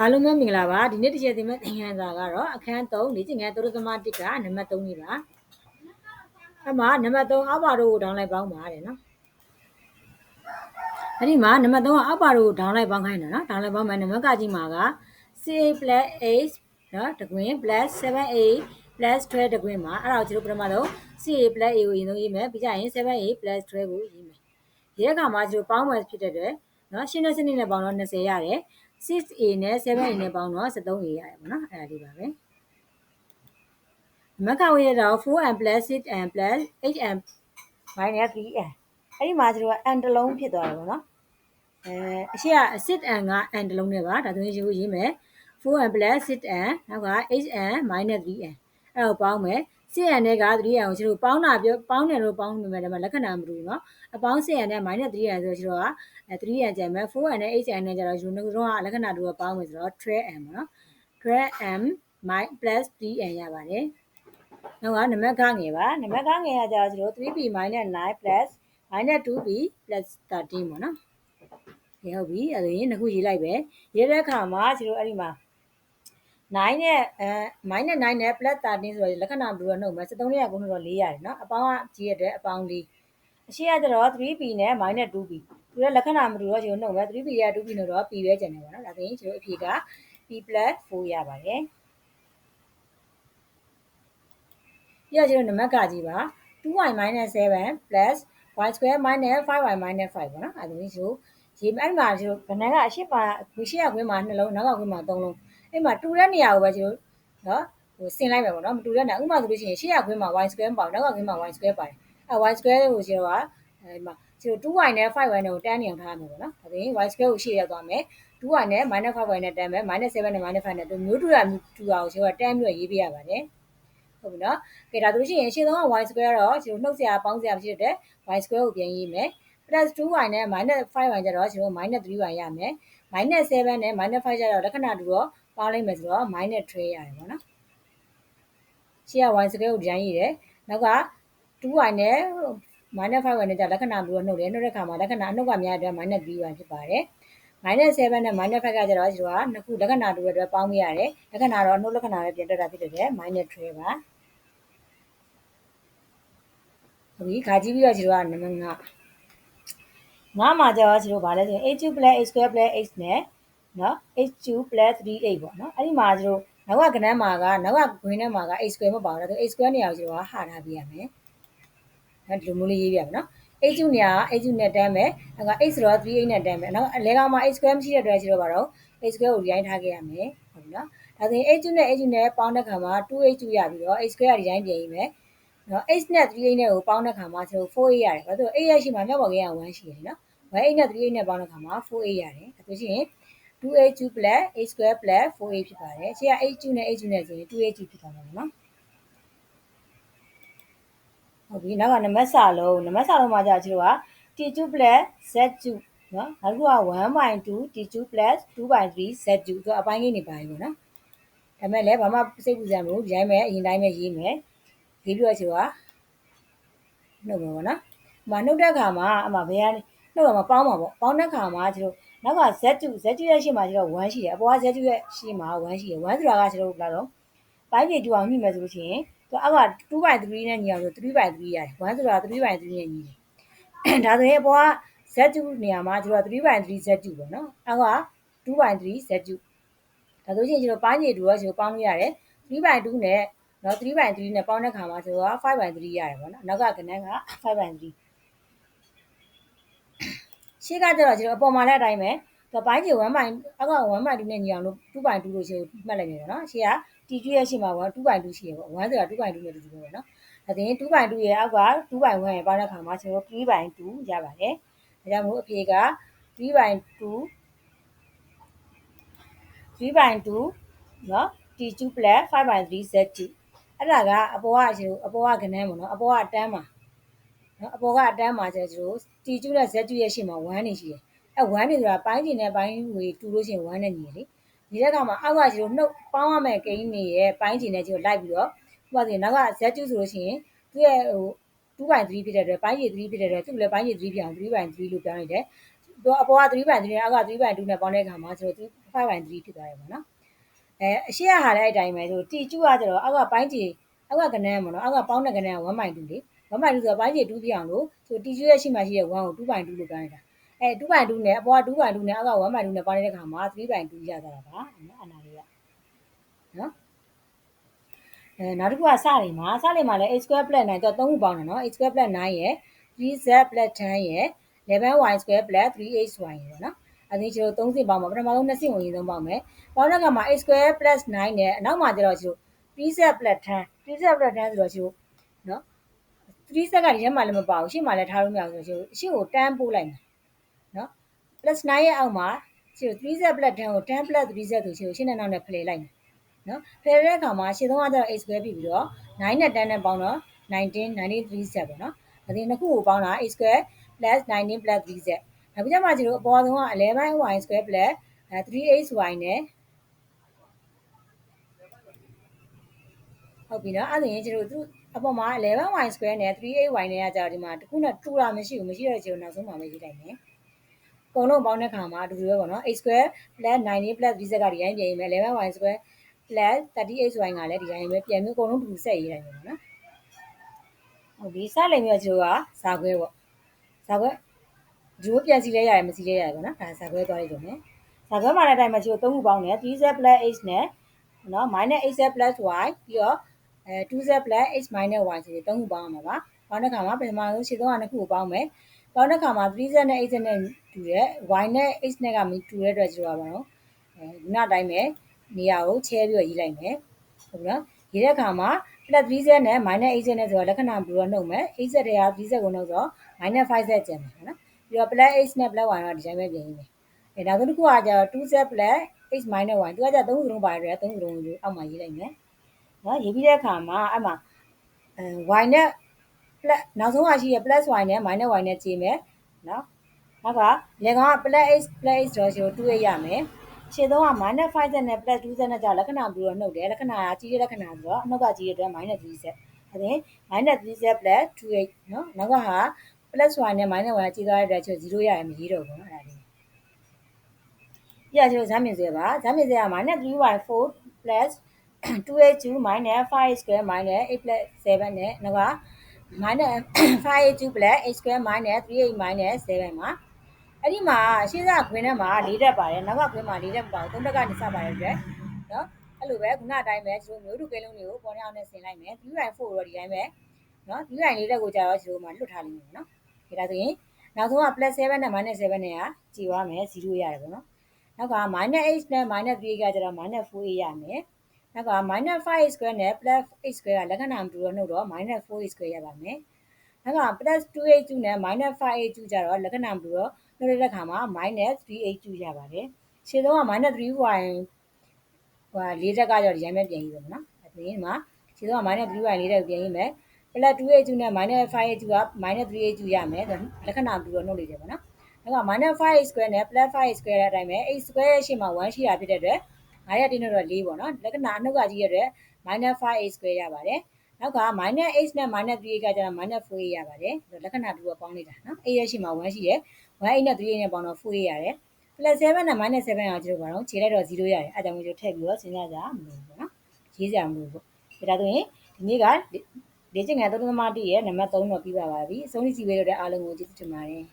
အားလုံးပဲမင်္ဂလာပါဒီနေ့တစ်ချက်သင်မဲ့သင်ခန်းစာကတော့အခန်း3လေ့ကျင့်ခန်းသုရသမ1ကနံပါတ်3လေးပါအမှနံပါတ်3အောက်ပါတို့ကိုဒေါင်းလိုက်ပေါင်းပါတယ်နော်အဲ့ဒီမှာနံပါတ်3ကအောက်ပါတို့ကိုဒေါင်းလိုက်ပေါင်းခိုင်းတယ်နော်ဒေါင်းလိုက်ပေါင်းမယ်နံပါတ်ကကြီးမှာက 6 8နော်တကွင်း7 8 12တကွင်းမှာအဲ့ဒါကိုကျွန်တော်ပထမဆုံး6 a ကိုအရင်ဆုံးရေးမယ်ပြီးကြရင် 7 a 12ကိုရေးမယ်ရေးတဲ့အခါမှာကျွန်တော်ပေါင်းမယ်ဖြစ်တဲ့အတွက်နော်ရှင်းတဲ့စနစ်နဲ့ပေါင်းတော့20ရတယ် 6a နဲ့ 7a နဲ့ပေါင်းတော့ 13a ရတယ်ပေါ့နော်အဲ့ဒါလေးပါပဲမကဝေးရတော့ 4n 6n 8n minus 3n အဲ့ဒီမှာကျတော့ n တစ်လုံးဖြစ်သွားတယ်ပေါ့နော်အဲအရှိက 6n က n တစ်လုံးနဲ့ပါဒါဆိုရင်ရေးရေးမယ် 4n 6n နောက်က 8n minus 3n အဲ့တော့ပေါင်းမယ် 6n နဲ့က 3n ကိုကျတို့ပေါင်းတာပြောပေါင်းတယ်လို့ပေါင်းနေမယ်ဒါပေမဲ့လက္ခဏာမတူဘူးเนาะအပေါင်း 6n နဲ့ minus 3n ဆိုတော့ကျတော့အဲ 3n ကျန်မယ် 4n နဲ့ 8n နဲ့ကျတော့ယူနှစ်ခုလုံးကလက္ခဏာတူတော့ပေါင်းမယ်ဆိုတော့ 12n ပေါ့နော် 12m plus 3n ရပါတယ်နောက်ကနံပါတ်ခငယ်ပါနံပါတ်ခငယ်ကကျတော့ကျတော့ 3b 9 plus minus 2b plus 13ပေါ့နော်ဒီဟုတ်ပြီအဲ့ဒါရင်နှစ်ခုရေးလိုက်ပဲရေးတဲ့အခါမှာကျတော့အဲ့ဒီမှာ 9နဲ့အဲ minus 9နဲ့ plus 13ဆိုတော့လက္ခဏာဘယ်လိုနှုတ်မလဲ73နဲ့9တော့4ရတယ်နော်အပေါင်းကကြီးရတဲ့အပေါင်းလေးအရှိကကျတော့ 3b နဲ့ minus 2b သူရဲ့လက္ခဏာမတူတော့ကျွန်တော်နှုတ်မယ် 3b ရ 2b နှုတ်တော့ p ပဲကျန်တယ်ပေါ့နော်ဒါဆိုရင်ကျွန်တော်အဖြေက p 4ရပါတယ်ပြရကျွန်တော်နံပါတ်ကကြီးပါ 2y 7 y square minus 5y minus 5ပေါ့နော်အဲဒါမျိုးဆိုရေးအဲ့မှာကျွန်တော်ဗနန်းကအရှိပါဝရှိရခွင်းမှာနှလုံးနောက်ကခွင်းမှာ3လုံး အဲ့မှာတူတဲ့နေရာကိုပဲကျွန်တော်နော်ဟိုဆင်လိုက်မယ်ပေါ့နော်မတူတဲ့နေရာဥပမာဆိုလို့ရှိရင်ရှေ့ရခွင်းမှာ y square ပေါ့နောက်ကခွင်းမှာ y square ပါတယ်အဲ y square ကိုကျွန်တော်ကအဲဒီမှာကျွန်တော် 2y နဲ့ 5y နဲ့ကိုတန်းနေအောင်ထားရမယ်ပေါ့နော်ဒါဆိုရင် y square ကိုရှေ့ရောက်သွားမယ် 2y နဲ့ -5y နဲ့တန်းမယ် -7 နဲ့ -5 နဲ့တို့မျိုးတူတာမျိုးတူတာကိုကျွန်တော်တန်းပြီးရေးပြရပါတယ်ဟုတ်ပြီနော်။ကဲဒါဆိုရှင်ရှင်းဆုံးက y square တော့ကျွန်တော်နှုတ်စရာပေါင်းစရာမရှိတဲ့ y square ကိုပြန်ရေးမယ်။ plus 2y နဲ့ minus 5y ကျတော့ကျွန်တော် minus 3y ရမယ်။ minus 7နဲ့ minus 5ကျတော့လက္ခဏာတူတော့ပေါင်းလိုက်မယ်ဆိုတော့ minus 3ရတယ်ပေါ့နော်။ရှင်းက y square ကိုပြန်ရေးတယ်။နောက်က 2y နဲ့ minus 5y နဲ့ကျလက္ခဏာတူတော့နှုတ်တယ်။နှုတ်တဲ့ခါမှာလက္ခဏာအနှုတ်ကများတဲ့ minus 3y ဖြစ်ပါတယ်။ minus 7နဲ့ minus 5ကကျတော့ကျွန်တော်ကနှစ်ခုလက္ခဏာတူတဲ့အတွက်ပေါင်းပြရတယ်လက္ခဏာတော့အနှုတ်လက္ခဏာပဲပြင်တက်တာဖြစ်တဲ့ minus 3ပါဟုတ်ပြီခါကြည့်ပြီးတော့ကျွန်တော်ကနံပါတ်5 ငါမှာကျတော့ကျွန်တော်ဗာလဲဆိုရင် h2 h square h နဲ့နော် h2 3h ပေါ့နော်အဲ့ဒီမှာကျွန်တော်နောက်ကကဏ္ဍမှာကနောက်ကဂွင်းထဲမှာက h square မပါဘူးဒါဆို h square နေရာကိုကျွန်တော်ကဟာထားပြရမယ်နော်ဒီလိုမျိုးလေးရေးပြမယ်နော် h2 နေရာ h2 နဲ့တန်းမယ်နောက်က h ဆိုတော့ 3h နဲ့တန်းမယ်နော်အလဲကောင်မှာ h square မရှိတဲ့အတွက်ကျွန်တော်ဗာတော့ h square ကိုဒီတိုင်းထားခဲ့ရမယ်ဟုတ်ပြီနော်ဒါဆိုရင် h2 နဲ့ h2 နဲ့ပေါင်းတဲ့ခါမှာ 2h2 ရပြီးတော့ h square ကဒီတိုင်းပြင်ရေးမယ်နော် h နဲ့ 3h နဲ့ကိုပေါင်းတဲ့ခါမှာကျွန်တော် 4h ရတယ်ဘာလို့8ရရှိမှာမြောက်ပေါ်က1 1ရှိတယ်နော် 1 8နဲ့ 3h နဲ့ပေါင်းတဲ့ခါမှာ 4h ရတယ်ဒါဆိုရှင် 2h2 h square 4h ဖြစ်ပါတယ်ရှေ့က h2 နဲ့ h2 နဲ့ဆိုရင် 2h2 ဖြစ်သွားမှာပေါ့နော်ဟုတ်ပြီနောက်ကနံပါတ်စာလုံးနံပါတ်စာလုံးမှာကြာကျွန်တော်က t2 z2 နော်နောက်တစ်ခုက1/2 t2 2/3 z2 သူအပိုင်းကြီးနေပါပြီပေါ့နော်ဒါမဲ့လည်းဘာမှစိတ်ပူစရာမလိုဒီတိုင်းပဲအရင်တိုင်းပဲရေးမယ်ရေးပြီးတော့ကျွန်တော်ကနှုတ်မယ်ပေါ့နော်။မနှုတ်တဲ့ခါမှာအမဘယ်ကနေ နှုတ်ရမှာပေါင်းမှာပေါ့။ပေါင်းတဲ့ခါမှာကျွန်တော်နောက်က Z2 Z2 ရဲ့ရှေ့မှာကျွန်တော်1ရှိတယ်။အပေါ်က Z2 ရဲ့ရှေ့မှာ1ရှိတယ်။1ဆိုတာကကျွန်တော်ဘယ်လောက်တော့ပိုင်းပြေတူအောင်ညှိမယ်ဆိုလို့ရှိရင်သူအောက်က2/3နဲ့ညီအောင်ဆို3/3ရတယ်။1ဆိုတာ3/3နဲ့ညီတယ်။ဒါဆိုရင်အပေါ်က Z2 နေရာမှာကျွန်တော်3/3 Z2 ပေါ့နော်။အောက်က2/3 Z2 ဒါဆိုရင်ကျွန်တော်ပိုင်းပြေတူတော့ကျွန်တော်ပေါင်းလို့ရတယ်။3/2နဲ့နော်3 by 3နဲ့ပေါင်းတဲ့ခါမှာဆိုတော့5 by 3ရတယ်ပေါ့နော်နောက်ကကဏ္ဍက5 by 3 ရှေ့ကကျတော့ကျွန်တော်အပေါ်မှာလည်းအတိုင်းပဲတော့ပိုင်းချေ1 by အောက်က1 by 2နဲ့ညီအောင်လို့2 by 2လို့ရှေ့ကိုမှတ်လိုက်နေတယ်နော်ရှေ့က T2 ရဲ့ရှေ့မှာ2 by 2ရှိရပေါ့1ဆိုတာ2 by 2နဲ့တူတူပဲနော်ဒါတင်2 by 2ရဲ့အောက်က2 by 1ရဲ့ပေါင်းတဲ့ခါမှာကျွန်တော်3 by 2ရပါတယ်ဒါကြောင့်မို့အဖြေက3 by 2 3 by 2နော် T2 5 by 3 Z2 အဲ့ဒါကအပေါ်ကကျွန်တော်အပေါ်ကကနန်းပေါ့နော်အပေါ်ကအတန်းမှာ နော်အပေါ်ကအတန်းမှာကျကျွန်တော်တီကျူနဲ့ဇက်ကျူရဲ့ရှေ့မှာ1နေရှိတယ်အဲ1နေဆိုတာပိုင်းကျင်နဲ့ပိုင်းဝေတူလို့ရှိရင်1နဲ့ညီတယ်လေဒီတဲ့ကောင်မှာအောက်ကကျွန်တော်နှုတ်ပေါင်းရမယ့်ကိန်းနေရဲ့ပိုင်းကျင်နဲ့ကျွန်တော်လိုက်ပြီးတော့ဥပမာဆိုရင်နောက်ကဇက်ကျူဆိုလို့ရှိရင်သူ့ရဲ့ဟို2 by 3ဖြစ်တဲ့အတွက်ပိုင်းကျင်3ဖြစ်တဲ့အတွက်သူ့လည်းပိုင်းကျင်3ဖြစ်အောင်3 by 3လို့ပြောင်းလိုက်တယ်သူအပေါ်က3 by 3နဲ့အောက်က3 by 2နဲ့ပေါင်းတဲ့အခါမှာကျွန်တော်5 by 3ဖြစ်သွားတယ်ပေါ့နော်အဲအရှိရဟာလည်းအတိုင်းပဲဆိုတီကျူကကျတော့အောက်ကပိုင်းကြီးအောက်ကကနန်းပေါ့နော်အောက်ကပေါင်းတဲ့ကနန်းက1 by 2လေ 1 by 2ဆိုတော့ပိုင်းကြီး2ပြအောင်လို့ဆိုတီကျူရဲ့ရှိမှရှိတဲ့1ကို2 by 2လို့ပြောနေတာအဲ2 by 2နဲ့အပေါ်က2 by 2နဲ့အောက်က1 by 2နဲ့ပေါင်းတဲ့အခါမှာ3 by 2ရသွားတာပါနော်အနာလေးကနော်အဲနောက်တစ်ခုကစလိမ်မှာစလိမ်မှာလည်း x square plus 9တော့3ခုပေါင်းတယ်နော် x square plus 9ရယ် 3z plus 10ရယ် 11y square plus 3hy ရယ်ပေါ့နော်အဲ့ဒီကျတော့3စင်ပေါင်းမှာပထမဆုံး2စင်ကိုအရင်ဆုံးပေါင်းမယ်ပေါင်းတဲ့အခါမှာ x square plus 9နဲ့အနောက်မှာကျတော့ကျတော့ 3z plus 10 3z plus 10ဆိုတော့ကျတော့နော် 3 set ကဒီထဲမှာလည်းမပါဘူးရှေ့မှာလည်းထားလို့မရဘူးဆိုတော့ရှေ့ကိုတန်းပို့လိုက်မယ်နော် plus 9ရဲ့အောက်မှာရှေ့ကို 3z plus 10ကို10 plus 3z ဆိုရှေ့ကိုရှင်းတဲ့နောက်နဲ့ဖလှယ်လိုက်မယ်နော်ဖလှယ်တဲ့အခါမှာရှေ့ဆုံးကကျတော့ x square ဖြစ်ပြီးတော့9နဲ့10နဲ့ပေါင်းတော့19 19 3z ပေါ့နော်ဒါဒီနှစ်ခုကိုပေါင်းတာ x square plus 19 plus 3z နောက်ပြီးကြမှာကျတော့အပေါ်ဆုံးက 11y square plus 3hy နဲ့ဟုတ်ပြီနော်အဲ့ဒါရင်ကျတို့သူ အပေါ်မှာ 11y square နဲ့ 3ay နဲ့ကကြာဒီမှာတခုနဲ့တူတာမရှိဘူးမရှိတဲ့ကျတော့နောက်ဆုံးမှာပဲရေးလိုက်မယ်အကုန်လုံးပေါင်းတဲ့ခါမှာအတူတူပဲပေါ့နော် x square plus 19 plus 3z ကဒီတိုင်းပြင်ရင် 11y square plus 38y ကလည်းဒီတိုင်းပဲပြန်ပြီးအကုန်လုံးတူတူဆက်ရေးလိုက်မယ်ပေါ့နော်ဟုတ်ပြီစလိမ်မြတ်ကျိုးကစာခွဲပေါ့စာခွဲဒီလိုပြန်စီလဲရတယ်မစီလဲရတယ်ပေါ့နော်ဒါစာခွဲသွားလိုက်တော့မယ်စာခွဲမှာတဲ့အတိုင်းမှာကျိုး၃ခုပေါင်းတယ် 3z plus h နဲ့နော် minus hz plus y ပြီးတော့ အဲ 2z plus h minus y ဆိုပြီး၃ခုပေါင်းရမှာပါပေါင်းတဲ့ခါမှာပထမဆုံးရှင်းသုံးကနှစ်ခုကိုပေါင်းမယ်ပေါင်းတဲ့ခါမှာ 3z နဲ့ h နဲ့တူတယ် y နဲ့ h နဲ့ကမတူတဲ့အတွက်ကျတော့ပါတော့အဲနောက်တိုင်းပဲနေရာကိုချဲပြီးတော့ရေးလိုက်မယ်ဟုတ်ပြီနော်ရေးတဲ့အခါမှာ plus 3z နဲ့ minus 8z နဲ့ဆိုတော့လက္ခဏာဘယ်လိုနှုတ်မလဲ 8z တွေက 3z ကိုနှုတ်ဆို minus 5z ကျန်တယ်နော်ပြီးတော့ plus h နဲ့ plus y တော့ဒီတိုင်းပဲပြင်ရင်းမယ်အဲနောက်တစ်ခုကကျတော့ 2z plus h minus y သူကကျ3ခုလုံးပါတယ်3ခုလုံးကိုအောက်မှာရေးလိုက်မယ် နော်ရေးပြီးတဲ့အခါမှာအဲ့မှာအဲ y နဲ့ plus နောက်ဆုံးကရှိရ plus y နဲ့ minus y နဲ့ခြေမယ်နော်နောက်ကလေကောင်က plus h plus h တော့ရှိ 2a ရမယ်ခြေသုံးက minus 5z နဲ့ plus 2z နဲ့ကြာလက္ခဏာပြီးတော့နှုတ်တယ်လက္ခဏာကကြီးတဲ့လက္ခဏာဆိုတော့အနှုတ်ကကြီးတဲ့အတွက် minus 3z အဲ့ဒါ minus 3z plus 2h နော်နောက်ကဟာ plus y နဲ့ minus y ကြီးသွားတဲ့အတွက်ကျ0ရရင်မရေးတော့ဘူးနော်အဲ့ဒါလေးပြကျိုးဇာမြင်စေပါဇာမြင်စေက minus 3y4 plus 2h2 minus 5h square minus 8 plus 7နဲ့နောက်က minus 5h2 plus h square minus 3h minus 7မှာအဲ့ဒီမှာရှင်းစားခွင်းထဲမှာ၄တက်ပါတယ်နောက်ကခွင်းမှာ၄တက်မပါဘူး၃တက်ကနေစပါတယ်အတွက်နော်အဲ့လိုပဲခုနအတိုင်းပဲကျိုးမျိုးတူကဲလုံးတွေကိုပေါ်နေအောင်နဲ့ဆင်လိုက်မယ် 3y4 တော့ဒီတိုင်းပဲနော် 3y ၄တက်ကိုကြာတော့ကျိုးမှာလွတ်ထားလိမ့်မယ်နော်ဒါဆိုရင်နောက်ဆုံးက +7 နဲ့ -7 နဲ့ကကြည်သွားမယ်0ရတယ်ပေါ့နော်နောက်က -8 နဲ့ -3 ကကျတော့ -4a ရမယ် နောက်က -5a square နဲ့ +8 square ကလက္ခဏာမတူတော့နှုတ်တော့ -4a square ရပါမယ်နောက်က +2a2 နဲ့ -5a2 ကျတော့လက္ခဏာမတူတော့နှုတ်တဲ့အခါမှာ -3a2 ရပါတယ်ရှင်းဆုံးက -3y ဟို၄တက်ကကြောဒီတိုင်းပဲပြန်ရေးပါမယ်နော်အဲဒီမှာရှင်းဆုံးက -3y ၄တက်ပြန်ရေးမယ် plus 2a2 နဲ့ minus 5a2 က minus 3a2 ရမယ်လက္ခဏာပြီးတော့နှုတ်လိုက်တယ်ပေါ့နော်နောက်က minus 5a square နဲ့ plus 5a square တဲ့အတိုင်းပဲ a square ရဲ့ရှေ့မှာ1ရှိတာဖြစ်တဲ့အတွက် 9ရတင်းတော့4ပေါ့နော်လက္ခဏာအနှုတ်ကကြီးရတဲ့ minus 5a square ရပါတယ်နောက်က minus 8နဲ့ minus 3a ကကျတော့ minus 4a ရပါတယ်လက္ခဏာတူတော့ပေါင်းလိုက်တာနော် a ရဲ့ရှေ့မှာ1ရှိတယ်1 8နဲ့3 8နဲ့ပေါင်းတော့ 4a ရတယ် plus 7နဲ့ minus 7ကကျတော့ဘာလို့ခြေလိုက်တော့0ရတယ်အဲဒါကြောင့်မို့လို့ထည့်ပြီးတော့စဉ်းစားကြမလို့ပေါ့နော်ရေးစရာမလိုဘူးပေါ့ဒါဆိုရင်ဒီနေ့ကလေ့ကျင့်ခန်းသုံးသမားတည့်ရဲ့နံပါတ်3တော့ပြီးပါပါပြီအဆုံးထိစီဝေးတော့တဲ့အားလုံးကိုကျေးဇူးတင်ပါတယ်